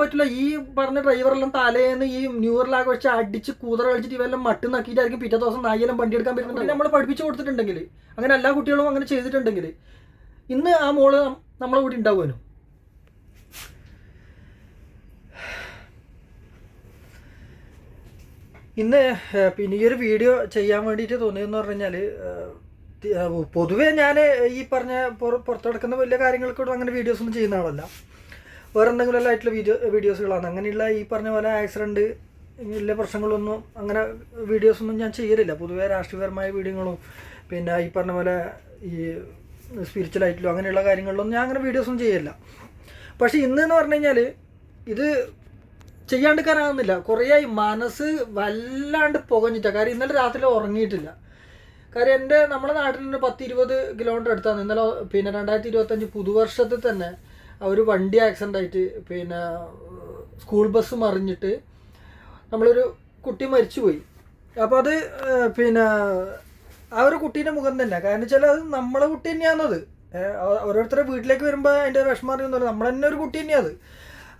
പറ്റില്ല. ഈ പറഞ്ഞ ഡ്രൈവറെല്ലാം തലേന്ന് ഈ ന്യൂ ഇയറിലാകെ വെച്ച് അടിച്ച് കൂതറ കളിച്ചിട്ട് ഇവെല്ലാം മട്ട് നക്കിയിട്ടായിരിക്കും പിറ്റേ ദിവസം നായെല്ലാം വണ്ടി എടുക്കാൻ പറ്റുന്നത്. നമ്മൾ പഠിപ്പിച്ചു കൊടുത്തിട്ടുണ്ടെങ്കിൽ അങ്ങനെ എല്ലാ കുട്ടികളും അങ്ങനെ ചെയ്തിട്ടുണ്ടെങ്കിൽ ഇന്ന് ആ മോൾ നമ്മളെ കൂടി ഉണ്ടാവുമല്ലോ. ഇന്ന് പിന്നെ ഈ ഒരു വീഡിയോ ചെയ്യാൻ വേണ്ടിയിട്ട് തോന്നിയെന്ന് പറഞ്ഞു കഴിഞ്ഞാൽ പൊതുവേ ഞാൻ ഈ പറഞ്ഞ പുറത്തു കിടക്കുന്ന നടക്കുന്ന വലിയ കാര്യങ്ങൾക്കൂടെ അങ്ങനെ വീഡിയോസ് ഒന്നും ചെയ്യുന്ന ആളല്ല. വേറെ എന്തെങ്കിലും ആയിട്ടുള്ള വീഡിയോ വീഡിയോസുകളാണ് അങ്ങനെയുള്ള ഈ പറഞ്ഞ പോലെ ആക്സിഡന്റ് വലിയ പ്രശ്നങ്ങളൊന്നും അങ്ങനെ വീഡിയോസൊന്നും ഞാൻ ചെയ്യലില്ല. പൊതുവെ രാഷ്ട്രീയപരമായ വീഡിയോകളും പിന്നെ ഈ പറഞ്ഞ പോലെ ഈ സ്പിരിച്വൽ ആയിട്ടുള്ള അങ്ങനെയുള്ള കാര്യങ്ങളിലൊന്നും ഞാൻ അങ്ങനെ വീഡിയോസൊന്നും ചെയ്യലില്ല. പക്ഷേ ഇന്ന് എന്ന് പറഞ്ഞു കഴിഞ്ഞാൽ ഇത് ചെയ്യാണ്ടിരിക്കാനാകുന്നില്ല കുറേയായി മനസ്സ് വല്ലാണ്ട് പുകഞ്ഞിട്ടാണ് കാര്യം ഇന്നലെ രാത്രി ഉറങ്ങിയിട്ടില്ല. കാര്യം എന്റെ നമ്മുടെ നാട്ടിൽ നിന്ന് പത്ത് ഇരുപത് കിലോമീറ്റർ അടുത്താണ്. ഇന്നലെ പിന്നെ രണ്ടായിരത്തി ഇരുപത്തഞ്ച് പുതുവർഷത്തിൽ തന്നെ ഒരു വണ്ടി ആക്സിഡന്റ് ആയിട്ട് പിന്നെ സ്കൂൾ ബസ് മറിഞ്ഞിട്ട് നമ്മളൊരു കുട്ടി മരിച്ചുപോയി. അപ്പോൾ അത് പിന്നെ ആ ഒരു കുട്ടീന്റെ മുഖം തന്നെ. കാരണം വെച്ചാൽ അത് നമ്മളെ കുട്ടി തന്നെയാണത് ഓരോരുത്തരുടെ വീട്ടിലേക്ക് വരുമ്പോൾ അതിന്റെ വിഷമം അറിയുന്നില്ല നമ്മൾ തന്നെ ഒരു കുട്ടി തന്നെയാണ് അത്.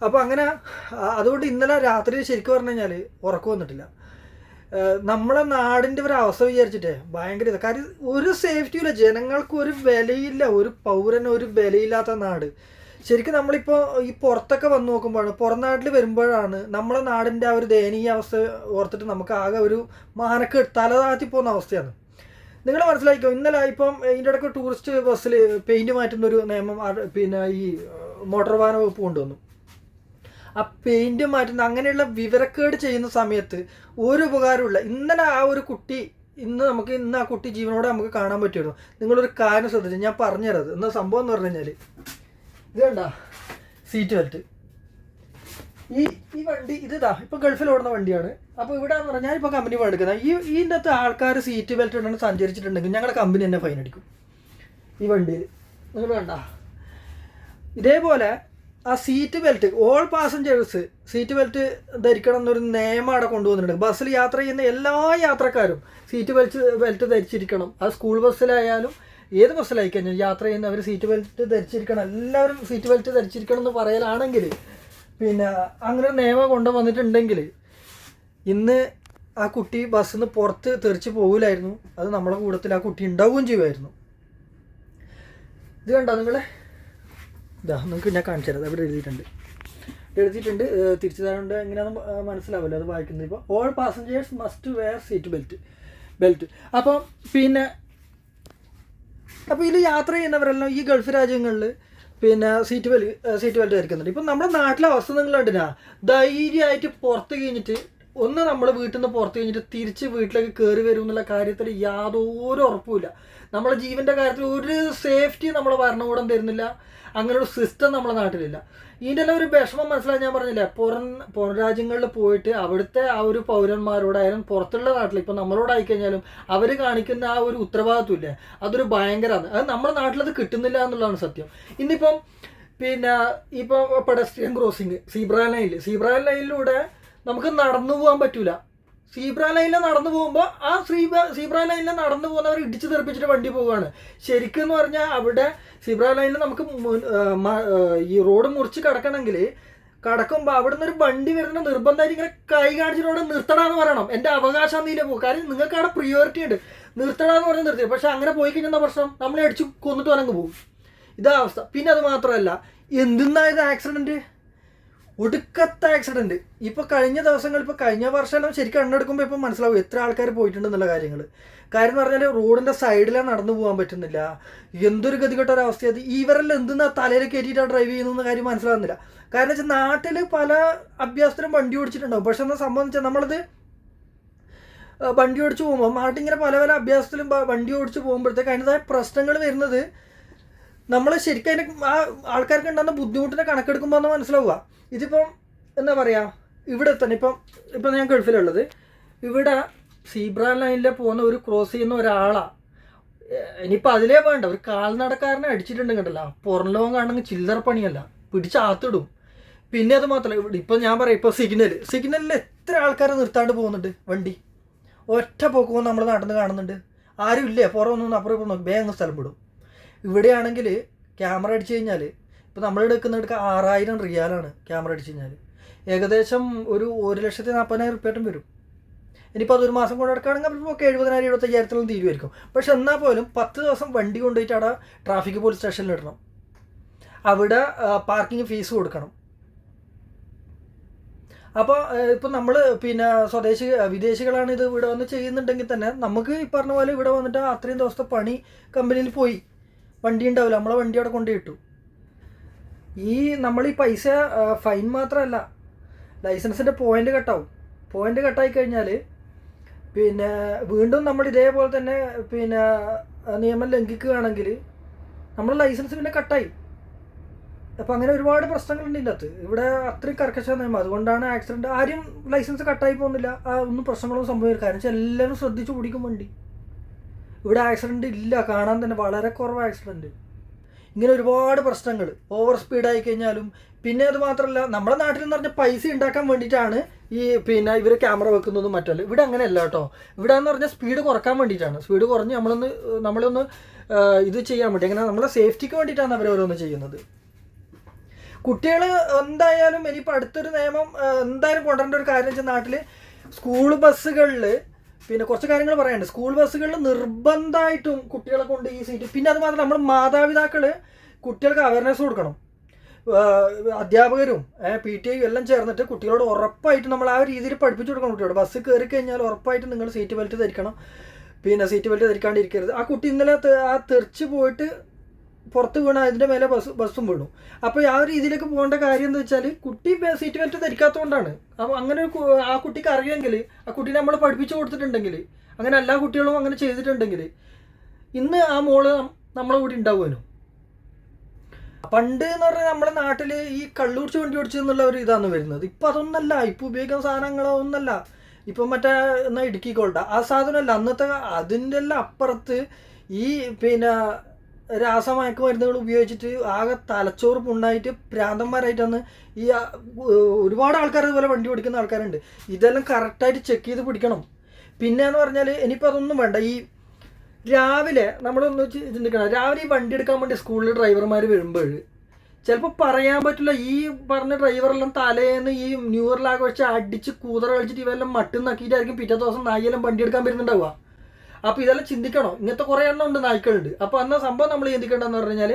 അപ്പോൾ അങ്ങനെ അതുകൊണ്ട് ഇന്നലെ രാത്രി ശരിക്കും പറഞ്ഞു കഴിഞ്ഞാൽ ഉറക്കം വന്നിട്ടില്ല. നമ്മളെ നാടിന്റെ ഒരു അവസ്ഥ വിചാരിച്ചിട്ടേ ഭയങ്കര ഇത്. കാര്യം ഒരു സേഫ്റ്റിയും ഇല്ല ജനങ്ങൾക്ക് ഒരു വിലയില്ല. ഒരു പൗരന് ഒരു വിലയില്ലാത്ത നാട്. ശരിക്കും നമ്മളിപ്പോൾ ഈ പുറത്തൊക്കെ വന്ന് നോക്കുമ്പോഴാണ് പുറം നാട്ടിൽ വരുമ്പോഴാണ് നമ്മളെ നാടിന്റെ ആ ഒരു ദയനീയ അവസ്ഥ ഓർത്തിട്ട് നമുക്ക് ആകെ ഒരു മാനക്ക് തല താഴ്ത്തി പോകുന്ന അവസ്ഥയാണ്. നിങ്ങൾ മനസ്സിലാക്കിക്കോ ഇന്നലെ ഇപ്പം ഇതിന്റെ ഇടയ്ക്ക് ടൂറിസ്റ്റ് ബസ്സിൽ പെയിന്റ് മാറ്റുന്ന ഒരു നിയമം പിന്നെ ഈ മോട്ടോർ വാഹന വകുപ്പ് കൊണ്ടുവന്നു. ആ പെയിന്റ് മാറ്റുന്ന അങ്ങനെയുള്ള വിവരക്കേട് ചെയ്യുന്ന സമയത്ത് ഒരു ഉപകാരമില്ല ഇന്നലെ ആ ഒരു കുട്ടി ഇന്ന് നമുക്ക് ഇന്ന് ആ കുട്ടി ജീവനോടെ നമുക്ക് കാണാൻ പറ്റുമായിരുന്നു. നിങ്ങളൊരു കാര്യം ശ്രദ്ധിച്ചു ഞാൻ പറഞ്ഞുതരാം ഇന്ന് സംഭവം എന്ന് പറഞ്ഞു കഴിഞ്ഞാൽ ഇത് കണ്ട സീറ്റ് ബെൽറ്റ് ഈ ഈ വണ്ടി ഇത് ഇതാ ഇപ്പൊ ഗൾഫിൽ ഓടുന്ന വണ്ടിയാണ്. അപ്പോൾ ഇവിടെ എന്ന് പറഞ്ഞാൽ ഇപ്പോൾ കമ്പനി എടുക്കുന്നത് ഈ ഇതിന്റെ അകത്ത് ആൾക്കാർ സീറ്റ് ബെൽറ്റ് ഇടാണ്ട് സഞ്ചരിച്ചിട്ടുണ്ടെങ്കിൽ ഞങ്ങളുടെ കമ്പനി തന്നെ ഫൈൻ അടിക്കും. ഈ വണ്ടിയിൽ നിങ്ങൾ കണ്ട ഇതേപോലെ ആ seat belt all passengers seat belt ധരിക്കണം എന്നൊരു നിയമം അവിടെ കൊണ്ടുവന്നിട്ടുണ്ട്. ബസ്സിൽ യാത്ര ചെയ്യുന്ന എല്ലാ യാത്രക്കാരും സീറ്റ് ബെൽറ്റ് ബെൽറ്റ് ധരിച്ചിരിക്കണം. അത് സ്കൂൾ ബസ്സിലായാലും ഏത് ബസ്സിലായി കഴിഞ്ഞാൽ യാത്ര ചെയ്യുന്നവർ സീറ്റ് ബെൽറ്റ് ധരിച്ചിരിക്കണം എല്ലാവരും സീറ്റ് ബെൽറ്റ് ധരിച്ചിരിക്കണം എന്ന് പറയലാണെങ്കിൽ പിന്നെ അങ്ങനെ നിയമം കൊണ്ടുവന്നിട്ടുണ്ടെങ്കിൽ ഇന്ന് ആ കുട്ടി ബസ്സിൽ നിന്ന് പുറത്ത് തെറിച്ച് പോകില്ലായിരുന്നു അത് നമ്മളെ കൂട്ടത്തിൽ ആ കുട്ടി ഉണ്ടാവുകയും ചെയ്യുമായിരുന്നു. ഇത് കണ്ടോ നിങ്ങളെ? ഇതാ നിങ്ങൾക്ക് ഞാൻ കാണിച്ചു തരാം. അവിടെ എഴുതിയിട്ടുണ്ട്. എഴുതിയിട്ടുണ്ട് തിരിച്ചു തരാണ്ട് എങ്ങനെയാണെന്ന് മനസ്സിലാവില്ല. അത് വായിക്കുന്നത് ഇപ്പോൾ all passengers must wear seat belt belt അപ്പം പിന്നെ അപ്പോൾ ഇതിൽ യാത്ര ചെയ്യുന്നവരെല്ലാം ഈ ഗൾഫ് രാജ്യങ്ങളിൽ പിന്നെ സീറ്റ് വലി സീറ്റ് വലിയ ധരിക്കുന്നുണ്ട്. ഇപ്പം നമ്മുടെ നാട്ടിലെ അവസ്ഥ നിങ്ങൾ കണ്ടിനാ ധൈര്യമായിട്ട് പുറത്ത് കഴിഞ്ഞിട്ട് ഒന്ന് നമ്മൾ വീട്ടിൽ നിന്ന് പുറത്ത് കഴിഞ്ഞിട്ട് തിരിച്ച് വീട്ടിലേക്ക് കയറി വരും എന്നുള്ള കാര്യത്തിൽ യാതൊരു ഉറപ്പുമില്ല. നമ്മളെ ജീവന്റെ കാര്യത്തിൽ ഒരു സേഫ്റ്റി നമ്മളെ ഭരണകൂടം തരുന്നില്ല. അങ്ങനെ ഒരു സിസ്റ്റം നമ്മളെ നാട്ടിലില്ല. ഇതിന്റെ എല്ലാം ഒരു വിഷമം മനസ്സിലായി ഞാൻ പറഞ്ഞില്ലേ? പുറം പുറം രാജ്യങ്ങളിൽ പോയിട്ട് അവിടുത്തെ ആ ഒരു പൗരന്മാരോടായാലും പുറത്തുള്ള നാട്ടിൽ ഇപ്പം നമ്മളോടായി കഴിഞ്ഞാലും അവർ കാണിക്കുന്ന ആ ഒരു ഉത്തരവാദിത്വം ഇല്ലേ അതൊരു ഭയങ്കരമാണ് അത് നമ്മുടെ നാട്ടിലത് കിട്ടുന്നില്ല എന്നുള്ളതാണ് സത്യം. ഇന്നിപ്പം പിന്നെ ഇപ്പോൾ പെഡസ്ട്രിയൻ ക്രോസിങ് സീബ്ര ലൈനിൽ സീബ്ര ലൈനിലൂടെ നമുക്ക് നടന്നു പോകാൻ പറ്റൂല. സീബ്ര ലൈനിൽ നടന്നു പോകുമ്പോൾ ആ സീബ്ര സീബ്ര ലൈനിൽ നടന്നു പോകുന്നവർ ഇടിച്ചു തെറിപ്പിച്ചിട്ട് വണ്ടി പോവുകയാണ്. ശരിക്കും എന്ന് പറഞ്ഞാൽ അവിടെ സീബ്ര ലൈനിൽ നമുക്ക് ഈ റോഡ് മുറിച്ച് കിടക്കണമെങ്കിൽ കടക്കുമ്പോൾ അവിടുന്ന് ഒരു വണ്ടി വരുന്ന നിർബന്ധമായിട്ട് ഇങ്ങനെ കൈ കാണിച്ചിട്ട് അവിടെ നിർത്തടാന്ന് പറയണം. എന്റെ അവകാശം നീല പോകും കാര്യം നിങ്ങൾക്ക് അവിടെ പ്രിയോറിറ്റി ഉണ്ട്. നിർത്തടാന്ന് പറഞ്ഞ് നിർത്തി പക്ഷെ അങ്ങനെ പോയി കഴിഞ്ഞാൽ പ്രശ്നം? നമ്മളെ അടിച്ച് കൊന്നിട്ട് വനങ്ങ് പോകും ഇതാ അവസ്ഥ. പിന്നെ അത് മാത്രമല്ല എന്തിന്നായത് ആക്സിഡന്റ് ഒടുക്കത്തെ ആക്സിഡന്റ് ഇപ്പൊ കഴിഞ്ഞ ദിവസങ്ങൾ ഇപ്പൊ കഴിഞ്ഞ വർഷം ശരിക്കും എണ്ണെടുക്കുമ്പോൾ ഇപ്പൊ മനസ്സിലാവും എത്ര ആൾക്കാർ പോയിട്ടുണ്ടെന്നുള്ള കാര്യങ്ങൾ കാര്യം എന്ന് പറഞ്ഞാൽ റോഡിന്റെ സൈഡിലാണ് നടന്നു പോകാൻ പറ്റുന്നില്ല. എന്തൊരു ഗതികെട്ട ഒരു അവസ്ഥ അത് ഇവരെല്ലാം എന്തെന്നാ തലയിൽ കയറ്റിയിട്ടാണ് ഡ്രൈവ് ചെയ്യുന്ന കാര്യം മനസ്സിലാകുന്നില്ല കാരണം വെച്ചാൽ നാട്ടിൽ പല അഭ്യാസത്തിനും വണ്ടി ഓടിച്ചിട്ടുണ്ടാവും. പക്ഷെ എന്നാൽ സംബന്ധിച്ചാൽ നമ്മളത് വണ്ടി ഓടിച്ച് പോകുമ്പോൾ നാട്ടിൽ ഇങ്ങനെ പല പല അഭ്യാസത്തിലും വണ്ടി ഓടിച്ച് പോകുമ്പോഴത്തേക്ക് അതിന്റെതായ പ്രശ്നങ്ങൾ വരുന്നത് നമ്മൾ ശരിക്കും അതിന് ആ ആൾക്കാർക്ക് ഉണ്ടാകുന്ന ബുദ്ധിമുട്ടിനെ കണക്കെടുക്കുമ്പോൾ ഒന്ന് മനസ്സിലാവുക. ഇതിപ്പം എന്താ പറയുക ഇവിടെ തന്നെ ഇപ്പം ഇപ്പം ഞാൻ ഗൾഫിലുള്ളത്. ഇവിടെ സീബ്ര ലൈനിലെ പോകുന്ന ഒരു ക്രോസ് ചെയ്യുന്ന ഒരാളാണ് ഇനിയിപ്പോൾ അതിലേ വേണ്ട ഒരു കാൽനടക്കാരനെ അടിച്ചിട്ടുണ്ട് കണ്ടല്ല. പുറം ലോകം കാണണമെങ്കിൽ ചില്ലറ പണിയല്ല. പിടിച്ച് ആത്തിടും. പിന്നെ അത് മാത്രമല്ല ഇവിടെ ഇപ്പം ഞാൻ പറയാം ഇപ്പോൾ സിഗ്നൽ സിഗ്നലിൽ എത്ര ആൾക്കാരെ നിർത്താണ്ട് പോകുന്നുണ്ട് വണ്ടി? ഒറ്റ പോക്കുമ്പോൾ നമ്മൾ നടന്ന് കാണുന്നുണ്ട്. ആരും ഇല്ലേ പുറം ഒന്നും അപ്പുറം നോക്കി. വേഗം സ്ഥലം വിടും. ഇവിടെയാണെങ്കിൽ ക്യാമറ അടിച്ചു കഴിഞ്ഞാൽ ഇപ്പോൾ നമ്മൾ എടുക്കുന്ന എടുക്കുന്നിടക്ക് ആറായിരം റിയാലാണ് ക്യാമറ അടിച്ചു കഴിഞ്ഞാൽ. ഏകദേശം ഒരു ഒരു ലക്ഷത്തി നാൽപ്പതിനായിരം റുപ്യായിട്ടും വരും. ഇനിയിപ്പോൾ അതൊരു മാസം കൊണ്ട് എടുക്കുകയാണെങ്കിൽ അപ്പോൾ എഴുപതിനായിരം എഴുപത്തയ്യായിരത്തിലും തീരുമായിരിക്കും. പക്ഷെ എന്നാൽ പോലും പത്ത് ദിവസം വണ്ടി കൊണ്ടുപോയിട്ട് അവിടെ ട്രാഫിക് പോലീസ് സ്റ്റേഷനിൽ ഇടണം. അവിടെ പാർക്കിംഗ് ഫീസ് കൊടുക്കണം. അപ്പോൾ ഇപ്പം നമ്മൾ പിന്നെ സ്വദേശി വിദേശികളാണ് ഇത് ഇവിടെ വന്ന് ചെയ്യുന്നുണ്ടെങ്കിൽ തന്നെ നമുക്ക് ഈ പറഞ്ഞ പോലെ ഇവിടെ വന്നിട്ട് അത്രയും ദിവസത്തെ പണി കമ്പനിയിൽ പോയി. വണ്ടി ഉണ്ടാവില്ല നമ്മളെ വണ്ടി അവിടെ കൊണ്ടു കിട്ടു ഈ നമ്മൾ ഈ പൈസ ഫൈൻ മാത്രമല്ല ലൈസൻസിന്റെ പോയിന്റ് കട്ടാവും പോയിന്റ് കട്ടായി കഴിഞ്ഞാൽ പിന്നെ വീണ്ടും നമ്മൾ ഇതേപോലെ തന്നെ പിന്നെ നിയമം ലംഘിക്കുകയാണെങ്കിൽ നമ്മുടെ ലൈസൻസ് പിന്നെ കട്ടായി അപ്പം അങ്ങനെ ഒരുപാട് പ്രശ്നങ്ങളുണ്ട് ഇതിനകത്ത്. ഇവിടെ അത്രയും കർക്കശ നിയമം. അതുകൊണ്ടാണ് ആക്സിഡന്റ് ആരും ലൈസൻസ് കട്ടായി പോകുന്നില്ല. ഒന്നും പ്രശ്നങ്ങളൊന്നും സംഭവിക്കില്ല. കാരണം വെച്ചാൽ എല്ലാവരും ശ്രദ്ധിച്ച് ഓടിക്കും വണ്ടി. ഇവിടെ ആക്സിഡന്റ് ഇല്ല കാണാൻ തന്നെ വളരെ കുറവ് ആക്സിഡന്റ് ഇങ്ങനെ ഒരുപാട് പ്രശ്നങ്ങൾ. ഓവർ സ്പീഡായി കഴിഞ്ഞാലും പിന്നെ അത് മാത്രമല്ല നമ്മുടെ നാട്ടിൽ എന്ന് പറഞ്ഞാൽ പൈസ ഉണ്ടാക്കാൻ വേണ്ടിയിട്ടാണ് ഈ പിന്നെ ഇവർ ക്യാമറ വെക്കുന്നതും മറ്റല്ല ഇവിടെ അങ്ങനെയല്ല കേട്ടോ. ഇവിടെ എന്ന് പറഞ്ഞാൽ സ്പീഡ് കുറയ്ക്കാൻ വേണ്ടിയിട്ടാണ്. സ്പീഡ് കുറഞ്ഞ് നമ്മളൊന്ന് നമ്മളൊന്ന് ഇത് ചെയ്യാൻ വേണ്ടി. അങ്ങനെ നമ്മളെ സേഫ്റ്റിക്ക് വേണ്ടിയിട്ടാണ് അവർ ഓരോന്ന് ചെയ്യുന്നത്. കുട്ടികൾ എന്തായാലും ഇനിയിപ്പോൾ അടുത്തൊരു നിയമം എന്തായാലും കൊണ്ടുവരേണ്ട ഒരു കാര്യം വെച്ചാൽ നാട്ടിൽ സ്കൂൾ ബസ്സുകളിൽ പിന്നെ കുറച്ച് കാര്യങ്ങൾ പറയാനുണ്ട്. സ്കൂൾ ബസ്സുകളിൽ നിർബന്ധമായിട്ടും കുട്ടികളെ കൊണ്ട് ഈ സീറ്റ് പിന്നെ അത് മാത്രം നമ്മൾ മാതാപിതാക്കൾ കുട്ടികൾക്ക് അവയർനെസ് കൊടുക്കണം. അധ്യാപകരും പി ടി ഐ എല്ലാം ചേർന്നിട്ട് കുട്ടികളോട് ഉറപ്പായിട്ട് നമ്മൾ ആ രീതിയിൽ പഠിപ്പിച്ചു കൊടുക്കണം കുട്ടികളോട്. ബസ് കയറി കഴിഞ്ഞാൽ ഉറപ്പായിട്ട് നിങ്ങൾ സീറ്റ് ബെൽറ്റ് ധരിക്കണം. പിന്നെ സീറ്റ് ബെൽറ്റ് ധരിക്കാണ്ടിരിക്കരുത്. ആ കുട്ടി ഇന്നലെ ആ തെറിച്ച് പോയിട്ട് പുറത്ത് വീണ അതിന്റെ മേലെ ബസ് ബസ്സും വീണു. അപ്പോൾ ആ ഒരു രീതിയിലേക്ക് പോകേണ്ട കാര്യം എന്ന് വെച്ചാൽ കുട്ടി സീറ്റ് ബെൽറ്റ് ധരിക്കാത്തതുകൊണ്ടാണ് അപ്പോൾ അങ്ങനെ ഒരു ആ കുട്ടിക്ക് അറിയാമെങ്കിൽ ആ കുട്ടീനെ നമ്മൾ പഠിപ്പിച്ചു കൊടുത്തിട്ടുണ്ടെങ്കിൽ അങ്ങനെ എല്ലാ കുട്ടികളും അങ്ങനെ ചെയ്തിട്ടുണ്ടെങ്കിൽ ഇന്ന് ആ മോൾ നമ്മളെ കൂടി ഉണ്ടാവുമല്ലോ. പണ്ട് എന്ന് പറഞ്ഞാൽ നമ്മുടെ നാട്ടിൽ ഈ കള്ളൂർച്ച് വണ്ടി ഓടിച്ചു എന്നുള്ള ഒരു ഇതാണ് വരുന്നത്. ഇപ്പം അതൊന്നല്ല ഇപ്പം ഉപയോഗിക്കുന്ന സാധനങ്ങളോ ഒന്നല്ല. ഇപ്പം മറ്റേ എന്നാൽ ആ സാധനമല്ല അന്നത്തെ അതിന്റെ എല്ലാം അപ്പുറത്ത് ഈ പിന്നെ രാസമയക്ക് മരുന്നുകൾ ഉപയോഗിച്ചിട്ട് ആകെ തലച്ചോറ് ഉണ്ടായിട്ട് പ്രാന്തന്മാരായിട്ടാണ് ഈ ഒരുപാട് ആൾക്കാർ ഇതുപോലെ വണ്ടി ഓടിക്കുന്ന ആൾക്കാരുണ്ട്. ഇതെല്ലാം കറക്റ്റായിട്ട് ചെക്ക് ചെയ്ത് പിടിക്കണം. പിന്നെ എന്ന് പറഞ്ഞാൽ ഇനിയിപ്പോൾ അതൊന്നും വേണ്ട. ഈ രാവിലെ നമ്മളൊന്ന് ചിന്തിക്കണം. രാവിലെ ഈ വണ്ടി എടുക്കാൻ വേണ്ടി സ്കൂളിൽ ഡ്രൈവർമാർ വരുമ്പോൾ ചിലപ്പോൾ പറയാൻ പറ്റില്ല. ഈ പറഞ്ഞ ഡ്രൈവറെല്ലാം തലേന്ന് ഈ ന്യൂ ഇയറിലാകെ വെച്ച് അടിച്ച് കൂതറ കളിച്ചിട്ട് ഇവരെല്ലാം മട്ടും നക്കിയിട്ടായിരിക്കും പിറ്റേ ദിവസം നായിയെല്ലാം വണ്ടി എടുക്കാൻ വരുന്നുണ്ടാവുക. അപ്പോൾ ഇതെല്ലാം ചിന്തിക്കണോ? ഇങ്ങനത്തെ കുറേ എണ്ണം ഉണ്ട് നായ്ക്കളുണ്ട്. അപ്പോൾ അന്ന് സംഭവം നമ്മൾ ചിന്തിക്കേണ്ടതെന്ന് പറഞ്ഞു കഴിഞ്ഞാൽ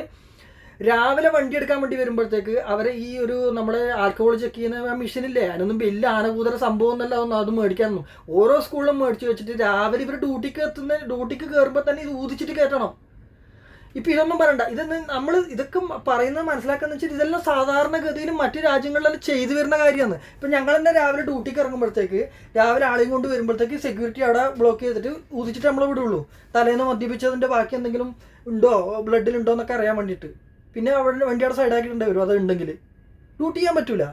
രാവിലെ വണ്ടി എടുക്കാൻ വേണ്ടി വരുമ്പോഴത്തേക്ക് അവരെ ഈ ഒരു നമ്മുടെ ആൽക്കഹോൾ ചെക്ക് ചെയ്യുന്ന മെഷീനില്ലേ അതിനൊന്നും വലിയ ആനകൂതര സംഭവം എന്നല്ല ഒന്നും അത് മേടിക്കാനൊന്നും. ഓരോ സ്കൂളിലും മേടിച്ച് വെച്ചിട്ട് രാവിലെ ഇവർ ഡ്യൂട്ടിക്ക് എത്തുന്ന ഡ്യൂട്ടിക്ക് കയറുമ്പോൾ തന്നെ ഇത് ഊതിച്ചിട്ട് കയറ്റണം. ഇപ്പൊ ഇതൊന്നും പറയണ്ട. ഇതൊന്നും നമ്മൾ ഇതൊക്കെ പറയുന്നത് മനസ്സിലാക്കാന്ന് വെച്ചാൽ ഇതെല്ലാം സാധാരണഗതിയിൽ മറ്റു രാജ്യങ്ങളിലെല്ലാം ചെയ്തു വരുന്ന കാര്യമാണ്. ഇപ്പൊ ഞങ്ങൾ തന്നെ രാവിലെ ഡ്യൂട്ടിക്ക് ഇറങ്ങുമ്പോഴത്തേക്ക് രാവിലെ ആളെയും കൊണ്ട് വരുമ്പോഴത്തേക്ക് സെക്യൂരിറ്റി അവിടെ ബ്ലോക്ക് ചെയ്തിട്ട് ഊതിച്ചിട്ട് നമ്മളെ വിടുള്ളൂ. തലേന്ന് മദ്യപിച്ചതിന്റെ ബാക്കി എന്തെങ്കിലും ഉണ്ടോ? ബ്ലഡിലുണ്ടോ എന്നൊക്കെ അറിയാൻ വേണ്ടിയിട്ട്. പിന്നെ അവിടെ വണ്ടി അവിടെ സൈഡാക്കിയിട്ടുണ്ട് വരും. അത് ഉണ്ടെങ്കിൽ ഡ്യൂട്ടി ചെയ്യാൻ പറ്റൂല.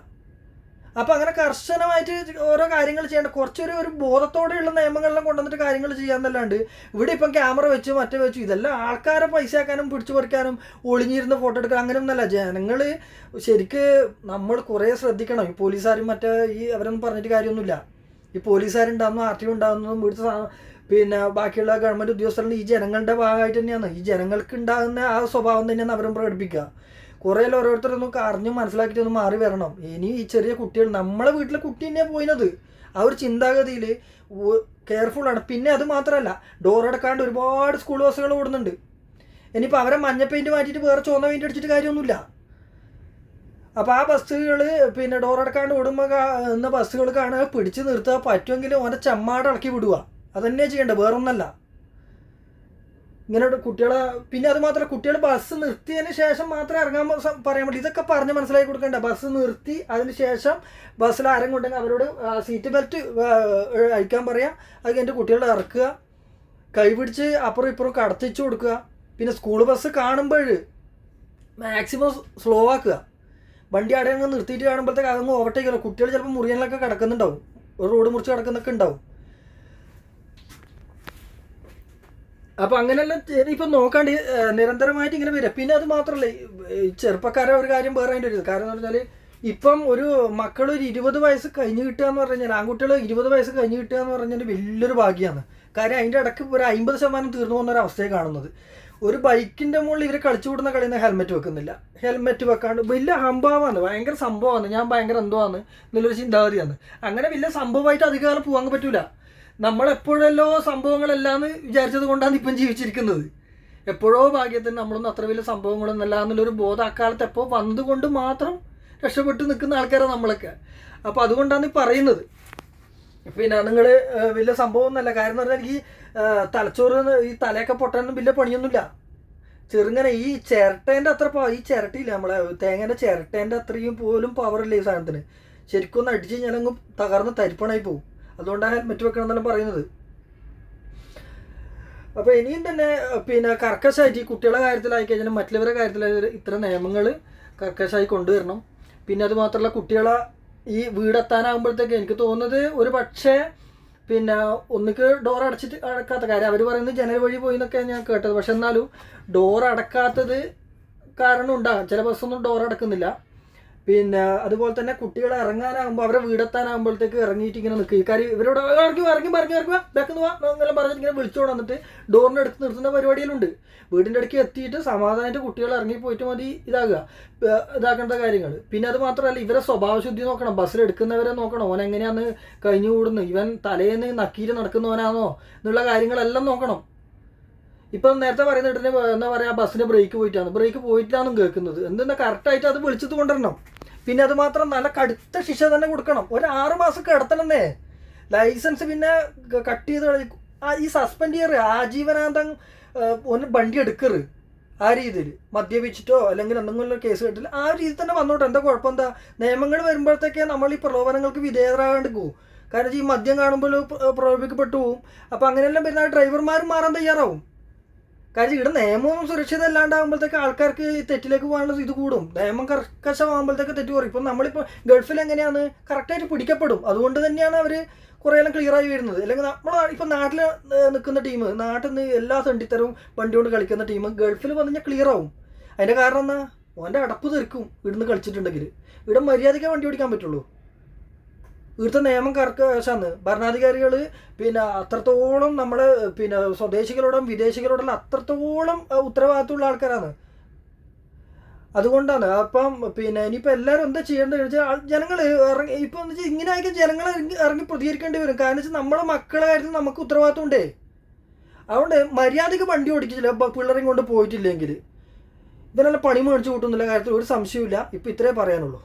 അപ്പം അങ്ങനെ കർശനമായിട്ട് ഓരോ കാര്യങ്ങൾ ചെയ്യേണ്ട കുറച്ചൊരു ഒരു ബോധത്തോടെയുള്ള നിയമങ്ങളെല്ലാം കൊണ്ടുവന്നിട്ട് കാര്യങ്ങൾ ചെയ്യാന്നല്ലാണ്ട് ഇവിടെ ഇപ്പം ക്യാമറ വെച്ച് മറ്റേ വെച്ചു ഇതെല്ലാം ആൾക്കാരെ പൈസ ആക്കാനും പിടിച്ചു പറിക്കാനും ഒളിഞ്ഞിരുന്ന് ഫോട്ടോ എടുക്കാൻ അങ്ങനെയൊന്നല്ല ജനങ്ങൾ ശരിക്ക് നമ്മൾ കുറേ ശ്രദ്ധിക്കണം. ഈ പോലീസുകാരും മറ്റേ ഈ അവരൊന്നും പറഞ്ഞിട്ട് കാര്യമൊന്നുമില്ല. ഈ പോലീസുകാരുണ്ടാകുന്നു ആർ ടി ഉണ്ടാകുന്നതും ഇവിടുത്തെ പിന്നെ ബാക്കിയുള്ള ഗവൺമെന്റ് ഉദ്യോഗസ്ഥരുടെ ഈ ജനങ്ങളുടെ ഭാഗമായിട്ട് തന്നെയാണ്. ഈ ജനങ്ങൾക്ക് ഉണ്ടാകുന്ന ആ സ്വഭാവം തന്നെയാണ് അവരും പ്രകടിപ്പിക്കുക. കുറേ ഓരോരുത്തരൊന്നും അറിഞ്ഞും മനസ്സിലാക്കിയിട്ടൊന്നും മാറി വരണം. ഇനി ഈ ചെറിയ കുട്ടികൾ നമ്മളെ വീട്ടിലെ കുട്ടി തന്നെയാണ് പോയിനത് ആ ഒരു ചിന്താഗതിയിൽ കെയർഫുള്ളാണ് പിന്നെ അത് മാത്രമല്ല ഡോർ അടക്കാണ്ട് ഒരുപാട് സ്കൂൾ ബസ്സുകൾ ഓടുന്നുണ്ട്. ഇനിയിപ്പോൾ അവരെ മഞ്ഞ പെയിന്റ് മാറ്റിയിട്ട് വേറെ ചുവന്ന പെയിന്റ് അടിച്ചിട്ട് കാര്യമൊന്നുമില്ല. അപ്പോൾ ആ ബസ്സുകൾ പിന്നെ ഡോർ അടക്കാണ്ട് ഓടുമ്പോൾ എന്ന ബസ്സുകൾ കാണുക പിടിച്ച് നിർത്തുക പറ്റുമെങ്കിൽ ഓന്റെ ചെമ്മാട് ഇളക്കി വിടുക അതന്നെ ചെയ്യേണ്ടത്. വേറൊന്നല്ല. ഇങ്ങനെ കുട്ടികളെ പിന്നെ അത് മാത്രമല്ല കുട്ടികൾ ബസ് നിർത്തിയതിന് ശേഷം മാത്രമേ ഇറങ്ങാൻ പറയാൻ പറ്റൂ. ഇതൊക്കെ പറഞ്ഞ് മനസ്സിലാക്കി കൊടുക്കണ്ട? ബസ് നിർത്തി അതിന് ശേഷം ബസ്സിൽ ആരും കൊണ്ടെങ്കിൽ അവരോട് സീറ്റ് ബെൽറ്റ് അഴിക്കാൻ പറയാം. അത് കഴിഞ്ഞിട്ട് കുട്ടികളെ ഇറക്കുക. കൈ പിടിച്ച് അപ്പുറം ഇപ്പുറം കടത്തിച്ചു കൊടുക്കുക. പിന്നെ സ്കൂൾ ബസ് കാണുമ്പോൾ മാക്സിമം സ്ലോ ആക്കുക. വണ്ടി അവിടെ അങ്ങ് നിർത്തിയിട്ട് കാണുമ്പോഴത്തേക്ക് അതങ്ങ് ഓവർടേക്ക് കുട്ടികൾ ചിലപ്പോൾ മുറിയനിലൊക്കെ കിടക്കുന്നുണ്ടാവും. ഒരു റോഡ് മുറിച്ച് കിടക്കുന്നൊക്കെ ഉണ്ടാവും. അപ്പൊ അങ്ങനെയെല്ലാം ഇപ്പൊ നോക്കാണ്ട് നിരന്തരമായിട്ട് ഇങ്ങനെ വരിക. പിന്നെ അത് മാത്രമല്ല ചെറുപ്പക്കാരെ ഒരു കാര്യം വേറെ അതിന്റെ ഒരു. കാരണം എന്ന് പറഞ്ഞാൽ ഇപ്പം ഒരു മക്കൾ ഒരു ഇരുപത് വയസ്സ് കഴിഞ്ഞ് കിട്ടുക എന്ന് പറഞ്ഞാൽ ആൺകുട്ടികൾ ഇരുപത് വയസ്സ് കഴിഞ്ഞ് കിട്ടുക എന്ന് പറഞ്ഞാൽ വലിയൊരു ഭാഗ്യമാണ് കാര്യം അതിന്റെ ഇടയ്ക്ക് ഒരു അമ്പത് ശതമാനം തീർന്നു പോകുന്ന ഒരു അവസ്ഥയെ കാണുന്നത്. ഒരു ബൈക്കിന്റെ മുകളിൽ ഇവർ കളിച്ചു കൂടുന്ന കളിയിൽ നിന്ന് ഹെൽമെറ്റ് വെക്കുന്നില്ല. ഹെൽമെറ്റ് വെക്കാണ്ട് വലിയ ഹംഭാവാണ് ഭയങ്കര സംഭവമാണ്. ഞാൻ ഭയങ്കര എന്തോ ആണ് എന്നുള്ളൊരു ചിന്താഗതിയാണ്. അങ്ങനെ വലിയ സംഭവമായിട്ട് അധികകാലം പോകാൻ പറ്റൂല. നമ്മളെപ്പോഴല്ലോ സംഭവങ്ങളെല്ലാം വിചാരിച്ചത് കൊണ്ടാണ് ഇപ്പം ജീവിച്ചിരിക്കുന്നത്. എപ്പോഴോ ഭാഗ്യത്തിന് നമ്മളൊന്നും അത്ര വലിയ സംഭവങ്ങളൊന്നല്ല എന്നുള്ളൊരു ബോധം അക്കാലത്ത് എപ്പോൾ വന്നുകൊണ്ട് മാത്രം രക്ഷപ്പെട്ട് നിൽക്കുന്ന ആൾക്കാരാണ് നമ്മളൊക്കെ. അപ്പോൾ അതുകൊണ്ടാണ് ഈ പറയുന്നത്. പിന്നെ നിങ്ങൾ വലിയ സംഭവമൊന്നുമല്ല. കാരണം എന്ന് പറഞ്ഞാൽ ഈ തലച്ചോറ് ഈ തലയൊക്കെ പൊട്ടാനൊന്നും വലിയ പണിയൊന്നുമില്ല. ചെറുങ്ങനെ ഈ ചിരട്ടേന്റെ അത്ര ഈ ചിരട്ടയില്ല നമ്മളെ തേങ്ങേന്റെ ചിരട്ടേന്റെ അത്രയും പോലും പവറില്ല ഈ സാധനത്തിന്. ശരിക്കും ഒന്ന് അടിച്ച് കഴിഞ്ഞാൽ അങ്ങ് തകർന്ന് തരിപ്പണായി പോകും അതുകൊണ്ടാണ് ഹെൽമെറ്റ് വെക്കണം എന്നാണ് പറയുന്നത്. അപ്പോൾ ഇനിയും തന്നെ പിന്നെ കർക്കശായിട്ട് ഈ കുട്ടികളുടെ കാര്യത്തിലായി കഴിഞ്ഞാൽ മറ്റുള്ളവരുടെ കാര്യത്തിലായി ഇത്ര നിയമങ്ങൾ കർക്കശായി കൊണ്ടുവരണം. പിന്നെ അത് മാത്രമല്ല കുട്ടികളെ ഈ വീടെത്താനാകുമ്പോഴത്തേക്ക് എനിക്ക് തോന്നുന്നത് ഒരു പക്ഷേ പിന്നെ ഒന്നിക്ക് ഡോർ അടച്ചിട്ട് അടക്കാത്ത കാര്യം. അവർ പറയുന്നത് ജനൽ വഴി പോയി എന്നൊക്കെ ഞാൻ കേട്ടത്. പക്ഷെ എന്നാലും ഡോർ അടക്കാത്തത് കാരണം ഉണ്ടാകാം. ചില ബസ്സൊന്നും ഡോർ അടക്കുന്നില്ല. പിന്നെ അതുപോലെ തന്നെ കുട്ടികൾ ഇറങ്ങാനാകുമ്പോൾ അവരെ വീടെത്താനാകുമ്പോഴത്തേക്ക് ഇറങ്ങിയിട്ട് ഇങ്ങനെ നിൽക്കുക കാര്യം ഇവരോട് ഇറങ്ങി ഇറങ്ങി പറഞ്ഞു ഇറങ്ങി ബാക്കെന്ന് വാ എന്നെല്ലാം പറഞ്ഞിട്ട് ഇങ്ങനെ വിളിച്ചോണ്ട് വന്നിട്ട് ഡോറിന്റെ അടുത്ത് നിർത്തുന്ന പരിപാടിയിലുണ്ട് വീടിന്റെ ഇടയ്ക്ക് എത്തിയിട്ട് സമാധാനമായിട്ട് കുട്ടികൾ ഇറങ്ങി പോയിട്ട് മതി ഇതാകുക. ഇതാക്കേണ്ട കാര്യങ്ങൾ. പിന്നെ അത് മാത്രമല്ല ഇവരെ സ്വഭാവശുദ്ധി നോക്കണം. ബസ്സിൽ എടുക്കുന്നവരെ നോക്കണം. ഓൻ എങ്ങനെയാണ് കഴിഞ്ഞു കൂടുന്നത്? ഇവൻ തലേന്ന് നക്കീര് നടക്കുന്നവനാണോ എന്നുള്ള കാര്യങ്ങളെല്ലാം നോക്കണം. ഇപ്പം നേരത്തെ പറയുന്ന എന്താ പറയുക ബസ്സിന് ബ്രേക്ക് പോയിട്ടാണ്. ബ്രേക്ക് പോയിട്ടാണെന്നും കേൾക്കുന്നത്. എന്തെന്നാ കറക്റ്റായിട്ട് അത് വിളിച്ചത് കൊണ്ടുവരണം. പിന്നെ അത് മാത്രം നല്ല കടുത്ത ശിക്ഷ തന്നെ കൊടുക്കണം. ഒരു ആറ് മാസം കിടത്തണമെന്നേ ലൈസൻസ് പിന്നെ കട്ട് ചെയ്ത് ഈ സസ്പെൻഡ് ചെയ്യറ് ആജീവനാന്തം ഒന്ന് വണ്ടി എടുക്കറ്. ആ രീതിയിൽ മദ്യപിച്ചിട്ടോ അല്ലെങ്കിൽ എന്തെങ്കിലും കേസ് കേട്ടില്ല ആ രീതിയിൽ തന്നെ വന്നോട്ടെ. എന്താ കുഴപ്പം? എന്താ നിയമങ്ങൾ വരുമ്പോഴത്തേക്ക് നമ്മൾ ഈ പ്രലോഭനങ്ങൾക്ക് വിധേയരാകാണ്ട് പോകും കാരണം ഈ മദ്യം കാണുമ്പോൾ പ്രലോഭിക്കപ്പെട്ടു പോകും അപ്പോൾ അങ്ങനെയെല്ലാം വരുന്ന ഡ്രൈവർമാർ മാറാൻ തയ്യാറാവും. കാര്യം ഇവിടെ നിയമവും സുരക്ഷിത അല്ലാണ്ടാകുമ്പോഴത്തേക്ക് ആൾക്കാർക്ക് ഈ തെറ്റിലേക്ക് പോകാനുള്ള ഇത് കൂടും. നിയമം കർക്കശമാകുമ്പോഴത്തേക്ക് തെറ്റ് കുറയും ഇപ്പം നമ്മളിപ്പോൾ ഗൾഫിൽ എങ്ങനെയാണ് കറക്റ്റായിട്ട് പിടിക്കപ്പെടും. അതുകൊണ്ട് തന്നെയാണ് അവർ കുറേയെല്ലാം ക്ലിയറായി വരുന്നത്. അല്ലെങ്കിൽ നമ്മൾ ഇപ്പം നാട്ടിൽ നിൽക്കുന്ന ടീം നാട്ടിൽ നിന്ന് എല്ലാ തണ്ടിത്തരവും വണ്ടി കൊണ്ട് കളിക്കുന്ന ടീം ഗൾഫിൽ വന്നു കഴിഞ്ഞാൽ ക്ലിയർ ആവും. അതിന്റെ കാരണം എന്നാ ഓന്റെ അടപ്പ് തെറിക്കും ഇവിടുന്ന് കളിച്ചിട്ടുണ്ടെങ്കിൽ. ഇവിടെ മര്യാദയ്ക്ക് വണ്ടി ഓടിക്കാൻ പറ്റുള്ളൂ. ഇവിടുത്തെ നിയമം കർക്കശാണ് ഭരണാധികാരികൾ പിന്നെ അത്രത്തോളം നമ്മൾ പിന്നെ സ്വദേശികളോടും വിദേശികളോടും അത്രത്തോളം ഉത്തരവാദിത്തമുള്ള ആൾക്കാരാണ്. അതുകൊണ്ടാണ്. അപ്പം പിന്നെ ഇനിയിപ്പോൾ എല്ലാവരും എന്താ ചെയ്യേണ്ടത് വെച്ചാൽ ജനങ്ങൾ ഇറങ്ങി ഇപ്പം എന്ന് വെച്ചാൽ ഇങ്ങനെ ആയിരിക്കും ജനങ്ങൾ ഇറങ്ങി ഇറങ്ങി പ്രതികരിക്കേണ്ടി വരും. കാരണം വെച്ചാൽ നമ്മളെ മക്കളെ കാര്യത്തിൽ നമുക്ക് ഉത്തരവാദിത്തം ഉണ്ടേ. അതുകൊണ്ട് മര്യാദയ്ക്ക് വണ്ടി ഓടിക്കില്ല പിള്ളേരെയും കൊണ്ട് പോയിട്ടില്ലെങ്കിൽ ഇവരെല്ലാം പണി മേടിച്ച് കൂട്ടുന്നില്ല കാര്യത്തിൽ ഒരു സംശയമില്ല ഇപ്പം ഇത്രേ പറയാനുള്ളൂ.